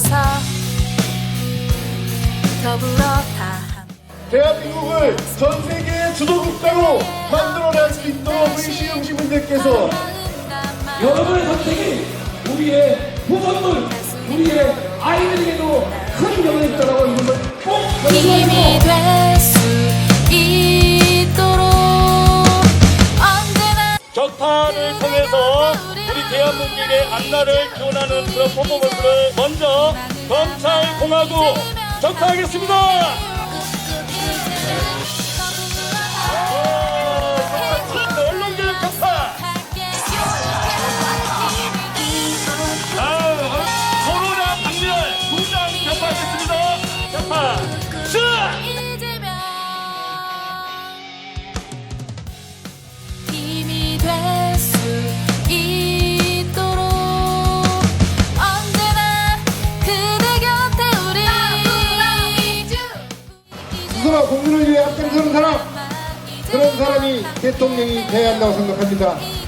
모여서 더불어 다 대한민국을 전 세계의 주도국가로 만들어낼 수 있도록 우리 시흥시민들께서 여러분의 선택이 우리의 후손들, 우리의 아이들에게도 큰 영향이 있다고 격파를 통해서 우리 대한민국의 앞날을 기원하는 그런 퍼포먼스를 먼저 검찰공화국 격파하겠습니다. 스스로 공주를 위해 앞장서는 사람 그런 사람이 대통령이 돼야 한다고 생각합니다.